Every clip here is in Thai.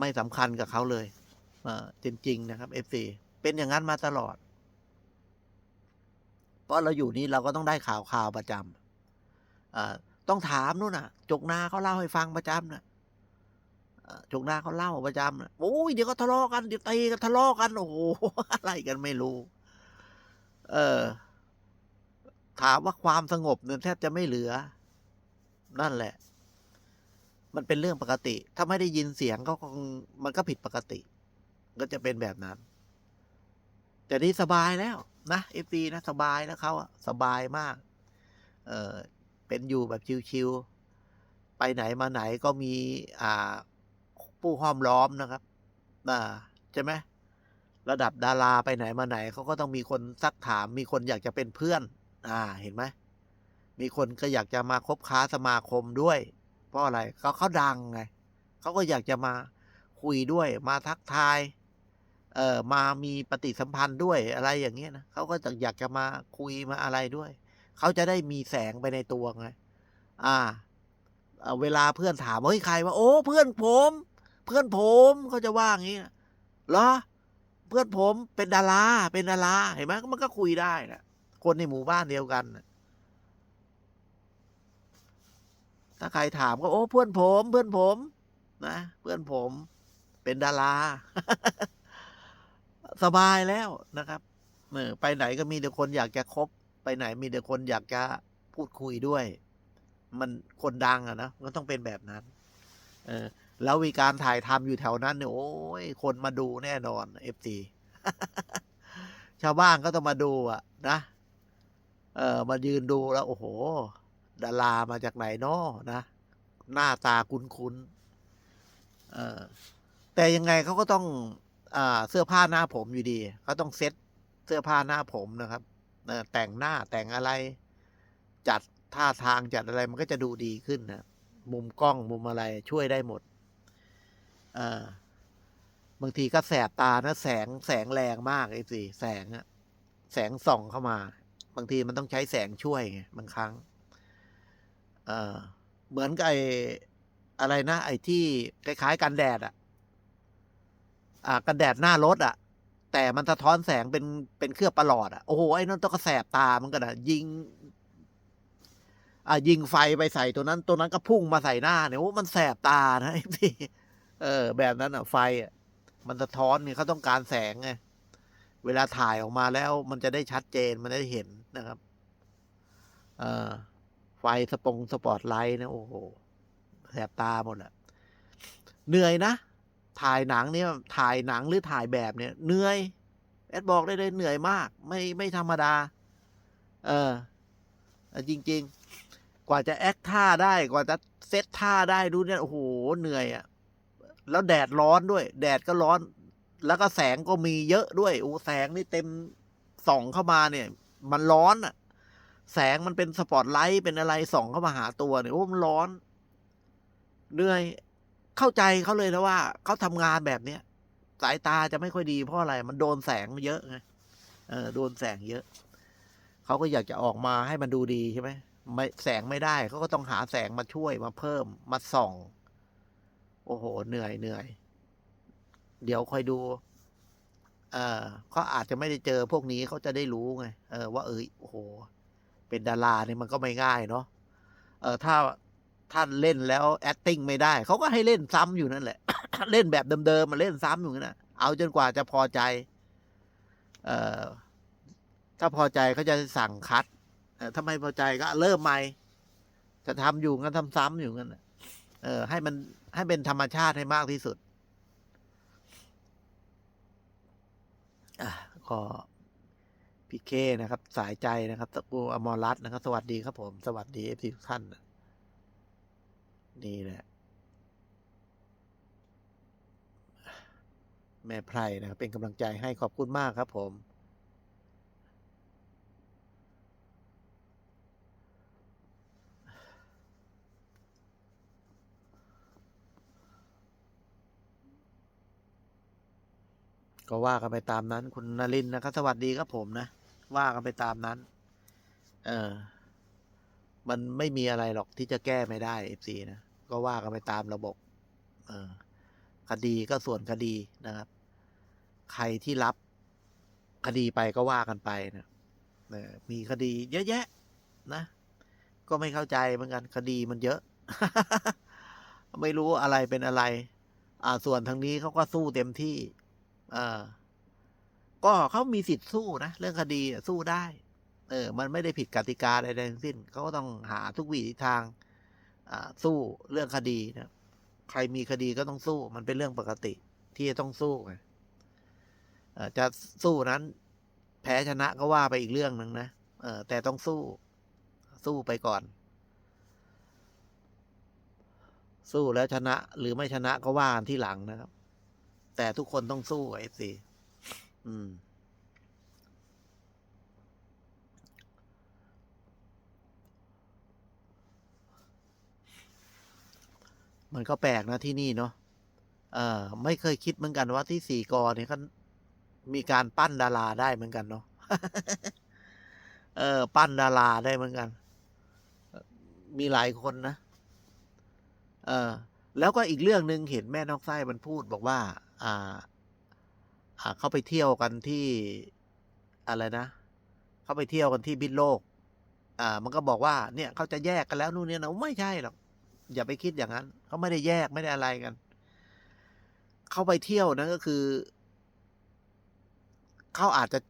ไม่สำคัญกับเขาเลยเออจริง ๆ นะครับ FC เป็นอย่างนั้นมาตลอด เพราะเราอยู่นี่เราก็ต้องได้ข่าวข่าวประจำอ่าต้องถามนู่นน่ะ จกนาเขาเล่าให้ฟังประจำน่ะอ่าจกนาเขาเล่าประจำนะโอ้ยเดี๋ยวก็ทะเลาะกันเดี๋ยวตีกันทะเลาะกันโอ้โหอะไรกันไม่รู้ เออ ถามว่าความสงบเนี่ยแทบจะไม่เหลือ นั่นแหละ มันเป็นเรื่องปกติ ถ้าไม่ได้ยินเสียงก็คงมันก็ผิดปกติ ก็จะเป็นแบบนั้น แต่นี่สบายแล้วนะเอฟซีนะสบายแล้วเขาอะสบายมาก เออเป็นอยู่แบบชิวๆไปไหนมาไหนก็มี อ่า ผู้ห้อมล้อมนะครับอ่าใช่ไหมระดับดาราไปไหนมาไหนเขาก็ต้องมีคนซักถาม มีคนอยากจะเป็นเพื่อน อ่า เห็นไหมมีคนก็อยากจะมาคบค้าสมาคมด้วย เพราะอะไรเขาเขาดังไงเขาก็อยากจะมาคุยด้วยมาทักทายเอ่อมามีปฏิสัมพันธ์ด้วยอะไรอย่างเงี้ยนะเขาก็จะอยากจะมาคุยมาอะไรด้วยเขาจะได้มีแสงไปในตัวไงอ่าเวลาเพื่อนถามว่าเฮ้ยใครว่าโอ้เพื่อนผม เพื่อนผมเขาจะว่าอย่างงี้นะเหรอเพื่อนผมเป็นดาราเป็นดาราเห็นไหมมันก็คุยได้นะคนในหมู่บ้านเดียวกันนะ ถ้าใครถามก็โอ้เพื่อนผมเพื่อนผมนะเพื่อนผมเป็นดารา สบายแล้วนะครับเออไปไหนก็มีแต่คนอยากจะคบ ไปไหนมีแต่คนอยากจะพูดคุยด้วย มันคนดังอะนะมันต้องเป็นแบบนั้น เออ แล้วมีการถ่ายทำอยู่แถวนั้นเนี่ยโอ้ยคนมาดูแน่นอนเอฟซีชาวบ้านก็ต้องมาดูอะนะเออมายืนดูแล้ว โอ้โห ดารามาจากไหนนาะนะ หน้าตาคุ้นๆเออแต่ยังไงเขาก็ต้องอเสื้อผ้าหน้าผมอยู่ดีเขาต้องเซ็ตเสื้อผ้าหน้าผมนะครับแต่งหน้าแต่งอะไร จัดท่าทางจัดอะไรมันก็จะดูดีขึ้นนะมุมกล้องมุมอะไรช่วยได้หมดบางทีก็แสบตานะ แสงแสงแรงมากไอ้สิแสงอะแสงส่องเข้ามา บางทีมันต้องใช้แสงช่วยไงบางครั้ง เออเหมือนกับไอ้อะไรนะ ไอ้ที่คล้ายๆกันแดดอะอ่ากันแดดหน้ารถอะแต่มันสะท้อนแสงเป็นเป็นเครือบประหลอดอะโอ้โหไอ้นั่นต้องก็แสบตามันกันอะยิงอ่ายิงไฟไปใส่ตัวนั้น ตัวนั้นก็พุ่งมาใส่หน้าเนี่ยโอ้มันแสบตานะไอ้พี่เออ แบบนั้นอะไฟอะมันสะท้อนเนี่ยเขาต้องการแสงไงเวลาถ่ายออกมาแล้ว มันจะได้ชัดเจนมันได้เห็นนะครับ เออไฟ สปงสปอตไลท์นะโอ้โหแสบตาหมดอะเหนื่อยนะ ถ่ายหนังเนี่ยถ่ายหนังหรือถ่ายแบบเนี่ยเหนื่อยแอดบอกได้เลยเหนื่อยมาก ไม่ไม่ธรรมดา เออจริง ๆ กว่าจะแอคท่าได้กว่าจะเซตท่าได้ดูเนี่ยโอ้โหเหนื่อยอะแล้วแดดร้อนด้วย แดดก็ร้อน แล้วก็แสงก็มีเยอะด้วยโอ้แสงนี่เต็มส่องเข้ามาเนี่ย มันร้อนอะ แสงมันเป็นสปอตไลท์เป็นอะไรส่องเข้ามาหาตัวเนี่ยโอ้มันร้อนเหนื่อยเข้าใจเขาเลยนะว่าเขาทำงานแบบเนี้ยสายตาจะไม่ค่อยดีเพราะอะไร มันโดนแสงเยอะไงเออโดนแสงเยอะ เขาก็อยากจะออกมาให้มันดูดีใช่ไหมไม่แสงไม่ได้เขาก็ต้องหาแสงมาช่วยมาเพิ่มมาส่อง โอ้โห เหนื่อยเหนื่อย เดี๋ยวคอยดู เออเขาอาจจะไม่ได้เจอพวกนี้เขาจะได้รู้ไงเออว่าเออโอ้โห เป็นดาราเนี่ยมันก็ไม่ง่ายเนาะเออถ้าท่านเล่นแล้ว acting ไม่ได้ เขาก็ให้เล่นซ้ำอยู่นั่นแหละ เล่นแบบเดิมๆมาเล่นซ้ำอยู่นั่นนะเอาจนกว่าจะพอใจเออถ้าพอใจเขาจะสั่งคัดเออถ้าไม่พอใจก็เริ่มใหม่ จะทำอยู่งั้นทำซ้ำอยู่งั้นเออ ให้มันให้เป็นธรรมชาติให้มากที่สุดอะก็ พี่เคนะครับ สายใจนะครับตะกูอมรรัตนะครับ สวัสดีครับผม สวัสดีเอฟซีทุกท่าน นี่แหละ แม่ไพรนะครับ เป็นกำลังใจให้ขอบคุณมากครับผม ก็ว่ากันไปตามนั้นคุณนรินนะครับ สวัสดีครับผมนะ ว่ากันไปตามนั้น เออ มันไม่มีอะไรหรอกที่จะแก้ไม่ได้เอฟซีนะ ก็ว่ากันไปตามระบบ เออ คดีก็ส่วนคดีนะครับ ใครที่รับคดีไปก็ว่ากันไปนะเออมีคดีเยอะแยะ นะ ก็ไม่เข้าใจเหมือนกัน คดีมันเยอะ ไม่รู้อะไรเป็นอะไร อ่า ส่วนทางนี้เขาก็สู้เต็มที่ อ่า ก็เขามีสิทธิ์สู้นะเรื่องคดีสู้ได้ เออ มันไม่ได้ผิดกติกาใดๆทั้งสิ้นเขาก็ต้องหาทุกวิถีทางสู้เรื่องคดีนะใครมีคดีก็ต้องสู้ มันเป็นเรื่องปกติที่จะต้องสู้ไงจะสู้นั้น แพ้ชนะก็ว่าไปอีกเรื่องหนึ่งนะเออแต่ต้องสู้ สู้ไปก่อน สู้แล้วชนะ หรือไม่ชนะก็ว่าที่หลังนะครับ แต่ทุกคนต้องสู้เอฟซี อืม มันก็แปลกนะที่นี่เนาะเออไม่เคยคิดเหมือนกันว่าที่สี่กอเนี่ยเขามีการปั้นดาราได้เหมือนกันเนาะเออ ปั้นดาราได้เหมือนกัน มีหลายคนนะเออแล้วก็อีกเรื่องหนึ่งเห็นแม่นอกไส้มันพูดบอกว่า อ่า เขาไปเที่ยวกันที่อะไรนะ เขาไปเที่ยวกันที่บินโลก อ่า มันก็บอกว่าเนี่ยเขาจะแยกกันแล้วนู่นเนี่ยนะไม่ใช่หรอกอย่าไปคิดอย่างนั้นเขาไม่ได้แยกไม่ได้อะไรกัน เขาไปเที่ยวนะก็คือเขาอาจจะ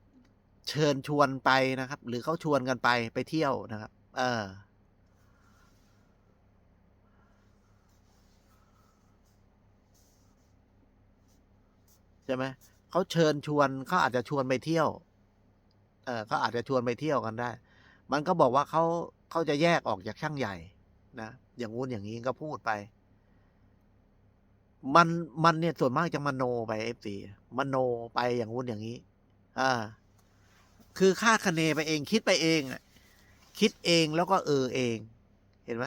เชิญชวนไปนะครับ หรือเขาชวนกันไปไปเที่ยวนะครับ เออใช่ไหม เขาเชิญชวนเขาอาจจะชวนไปเที่ยว เออเขาอาจจะชวนไปเที่ยวกันได้ มันก็บอกว่าเขาเขาจะแยกออกจากช่างใหญ่นะอย่างงู้นอย่างนี้ก็พูดไป มันมันเนี่ยส่วนมากจะมโนไปเอฟซีมโนไปอย่างงู้นอย่างนี้อ่าคือคาคะเนไปเองคิดไปเองอะคิดเองแล้วก็เออเอง เห็นไหม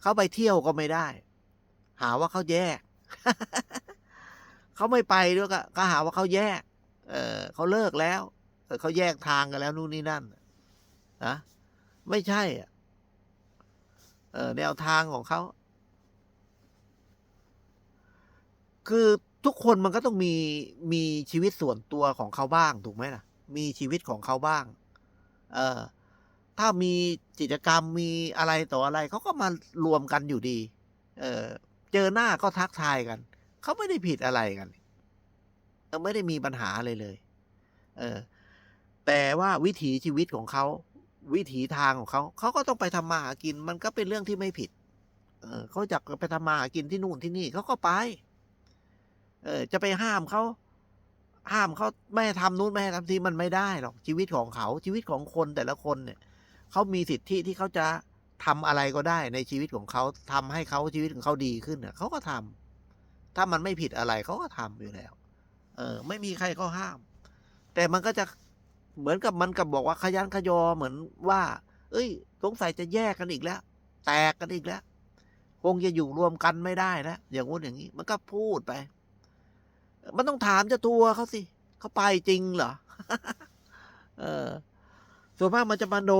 เขาไปเที่ยวก็ไม่ได้ หาว่าเขาแยก เขาไม่ไปด้วยก็ก็หาว่าเขาแยก เออเขาเลิกแล้วเขาแยกทางกันแล้วนู่นนี่นั่นนะไม่ใช่อะเออแนวทางของเขา คือทุกคนมันก็ต้องมีมีชีวิตส่วนตัวของเขาบ้างถูกไหมล่ะ มีชีวิตของเขาบ้าง เออถ้ามีกิจกรรมมีอะไรต่ออะไรเขาก็มารวมกันอยู่ดี เออเจอหน้าก็ทักทายกัน เขาไม่ได้ผิดอะไรกันเออไม่ได้มีปัญหาเลยเลย เออ แต่ว่าวิถีชีวิตของเขาวิถีทางของเขาเขาก็ต้องไปทำมาหากิน มันก็เป็นเรื่องที่ไม่ผิด เออเขาจะไปทำมาหากินที่นู่นที่นี่เขาก็ไป เออ จะไปห้ามเขาห้ามเขาไม่ให้ทำนู้นไม่ให้ทำทีมันไม่ได้หรอกชีวิตของเขาชีวิตของคนแต่ละคนเนี่ยเขามีสิทธิที่เขาจะทำอะไรก็ได้ในชีวิตของเขาทำให้เขาชีวิตของเขาดีขึ้นเน่ะเขาก็ทำ ถ้ามันไม่ผิดอะไรเขาก็ทำอยู่แล้ว เออ ไม่มีใครก็ห้าม แต่มันก็จะเหมือนกับมันกับบอกว่าขยันขยอเหมือนว่า เอ้ยสงสัยจะแยกกันอีกแล้ว แตกกันอีกแล้ว คงจะอยู่รวมกันไม่ได้แล้วอย่างงู้นอย่างนี้ มันก็พูดไป มันต้องถามเจ้าตัวเขาสิเขาไปจริงเหรอเออ ส่วนมากมันจะมาโน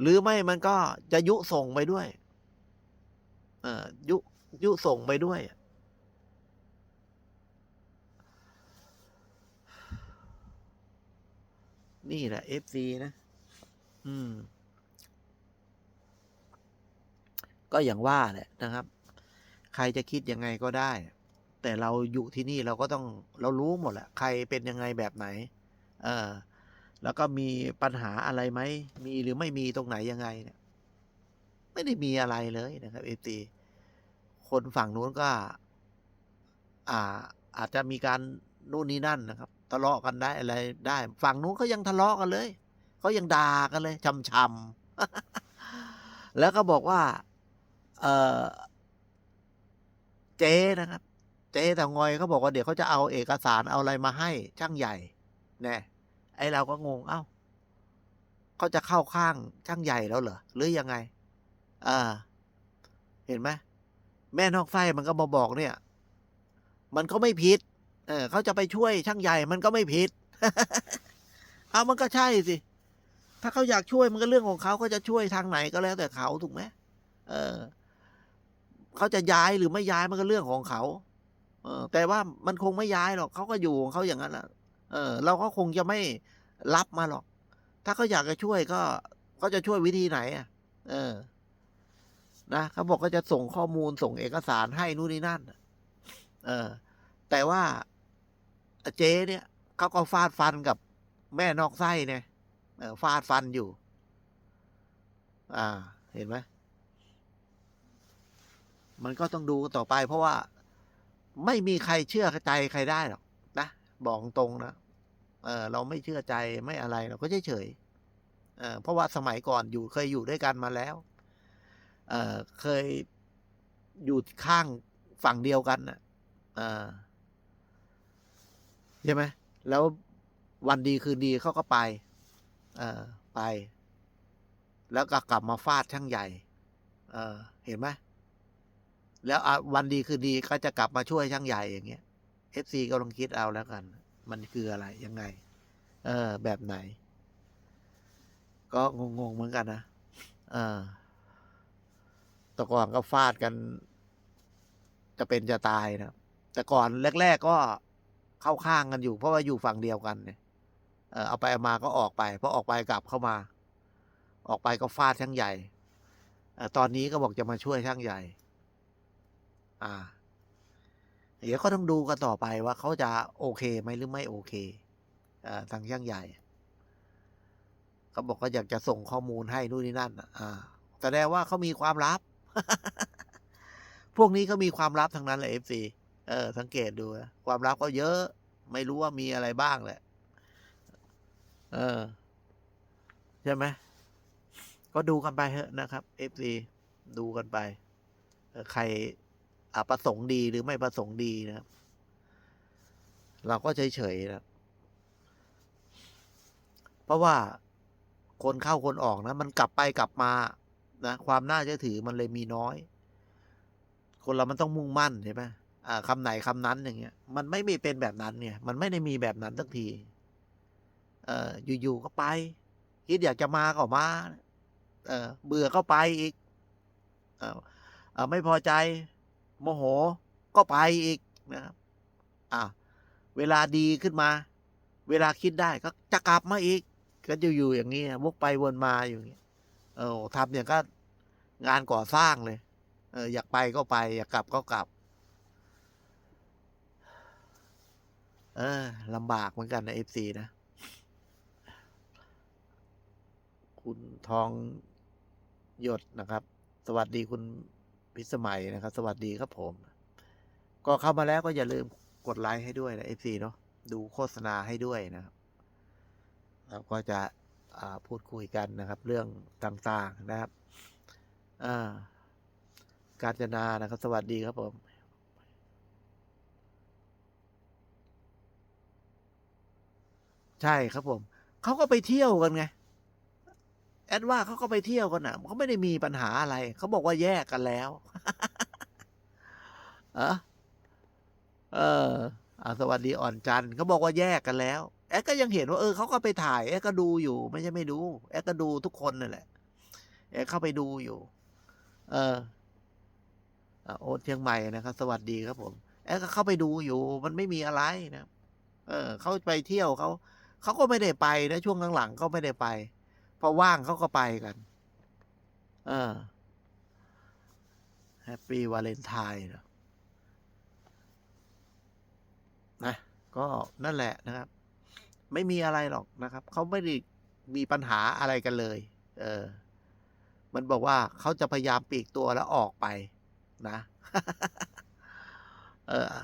หรือไม่มันก็จะยุส่งไปด้วย เออยุยุส่งไปด้วย นี่แหละ FC นะ อืม ก็อย่างว่าแหละนะครับ ใครจะคิดยังไงก็ได้ แต่เราอยู่ที่นี่เราก็ต้องเรารู้หมดแหละ ใครเป็นยังไงแบบไหน เออ แล้วก็มีปัญหาอะไรไหม มีหรือไม่มีตรงไหนยังไงเนี่ย ไม่ได้มีอะไรเลยนะครับ FC คนฝั่งนู้นก็ อ่า อาจจะมีการนู่นนี่นั่นนะครับ ทะเลาะกันได้อะไรได้ ฝั่งนู้นเขายังทะเลาะกันเลยเขายังด่ากันเลยช้ำๆแล้วก็บอกว่า เออเจ๊นะครับ เจ๊แต่งอยเขาบอกว่าเดี๋ยวเขาจะเอาเอกสารเอาอะไรมาให้ ช่างใหญ่แน่ไอเราก็งงเอ้าเขาจะเข้าข้างช่างใหญ่แล้วเหรอหรือยังไงอ่าเห็นไหมแม่นอกไส้มันก็มาบอกเนี่ย มันก็ไม่ผิด เออเขาจะไปช่วยช่างใหญ่มันก็ไม่ผิด เอามันก็ใช่สิ ถ้าเขาอยากช่วยมันก็เรื่องของเขาเขาจะช่วยทางไหนก็แล้วแต่เขาถูกไหมเออเขาจะย้ายหรือไม่ย้ายมันก็เรื่องของเขา เออ แต่ว่ามันคงไม่ย้ายหรอกเขาก็อยู่ของเขาอย่างนั้นแหละเออ เราก็คงจะไม่รับมาหรอก ถ้าเขาอยากจะช่วยก็เขาจะช่วยวิธีไหนอะ เออ นะเขาบอกก็จะส่งข้อมูลส่งเอกสารให้นู่นนี่นั่น เออ แต่ว่า เจ๊เนี่ยเขาก็ฟาดฟันกับแม่นอกไส้เนี่ยฟาดฟันอยู่ อ่า เห็นไหมมันก็ต้องดูต่อไป เพราะว่าไม่มีใครเชื่อใจใครได้หรอกนะบอกตรงนะเออเราไม่เชื่อใจไม่อะไรเราก็เฉยเฉยเออเพราะว่าสมัยก่อนอยู่เคยอยู่ด้วยกันมาแล้ว เออเคยอยู่ข้างฝั่งเดียวกันนะเออ ใช่ไหมแล้ววันดีคืนดีเขาก็ไป เออไป แล้วก็กลับมาฟาดช่างใหญ่ เออ เห็นไหมแล้ววันดีคืนดีก็จะกลับมาช่วยช่างใหญ่อย่างเงี้ยเอฟซีก็ลองคิดเอาแล้วกัน มันคืออะไรยังไง เออ แบบไหน ก็งงๆเหมือนกันนะเออแต่ก่อนก็ฟาดกัน จะเป็นจะตายนะแต่ก่อนแรก ๆ ก็ เข้าข้างกันอยู่ เพราะว่าอยู่ฝั่งเดียวกันเนี่ยเออเอาไปเอามาก็ออกไปพอออกไปกลับเข้ามา ออกไปก็ฟาดช่างใหญ่อตอนนี้ก็บอกจะมาช่วยช่างใหญ่ อ่า เดี๋ยวก็ต้องดูกันต่อไปว่าเขาจะโอเคไหมหรือไม่โอเคอทางช่างใหญ่เขาบอกก็อยากจะส่งข้อมูลให้นู่นนี่นั่น อ่าแสดงว่าเขามีความลับ พวกนี้เขามีความลับทั้งนั้นเลยเอฟซี เออ สังเกตดู ความลับก็เยอะ ไม่รู้ว่ามีอะไรบ้างแหละ เออ ใช่ไหม ก็ดูกันไปเถอะนะครับเอฟซีดูกันไป ใครอะประสงค์ดีหรือไม่ประสงค์ดีนะครับ เราก็เฉยๆนะ เพราะว่าคนเข้าคนออกนะ มันกลับไปกลับมานะ ความน่าเชื่อถือมันเลยมีน้อย คนเรามันต้องมุ่งมั่นใช่ไหม คำไหนคำนั้นอย่างเงี้ย มันไม่มีเป็นแบบนั้นเนี่ย มันไม่ได้มีแบบนั้นสักที เอ่ออยู่ๆก็ไป คิดอยากจะมาก็มา เออเบื่อก็ไปอีก เออเออไม่พอใจ โมโหก็ไปอีกนะครับ อ่าเวลาดีขึ้นมา เวลาคิดได้ก็จะกลับมาอีก ก็จะอยู่อย่างนี้วกไปวนมาอยู่อย่างนี้เออทำอย่างก็งานก่อสร้างเลย เอออยากไปก็ไป อยากกลับก็กลับ เออลำบากเหมือนกันนะเอฟซีนะ คุณทองหยดนะครับ สวัสดีคุณพิสมัยนะครับ สวัสดีครับผม ก็เข้ามาแล้วก็อย่าลืมกดไลค์ให้ด้วยนะเอฟซีเนาะดูโฆษณาให้ด้วยนะครับเราก็จะพูดคุยกันนะครับ เรื่องต่างๆนะครับการจนานะครับ สวัสดีครับผม ใช่ครับผม เขาก็ไปเที่ยวกันไง แอดว่าเขาก็ไปเที่ยวกันอะเขาไม่ได้มีปัญหาอะไร เขาบอกว่าแยกกันแล้วเออเอออ่าสวัสดีอ่อนจันเขาบอกว่าแยกกันแล้ว แอดก็ยังเห็นว่าเออเขาก็ไปถ่ายแอดก็ดูอยู่ ไม่ใช่ไม่ดู แอดก็ดูทุกคนนั่นแหละ แอดเข้าไปดูอยู่ เออโอ๊ตเชียงใหม่นะครับ สวัสดีครับผม แอดก็เข้าไปดูอยู่ มันไม่มีอะไรนะ เออเขาไปเที่ยวเขา เขาก็ไม่ได้ไปนะช่วงหลังๆก็ไม่ได้ไปพอว่างเขาก็ไปกัน เออแฮปปี้วาเลนไทน์นะนะก็นั่นแหละนะครับ ไม่มีอะไรหรอกนะครับ เขาไม่ได้มีปัญหาอะไรกันเลย เออ มันบอกว่าเขาจะพยายามปีกตัวแล้วออกไป นะ เออ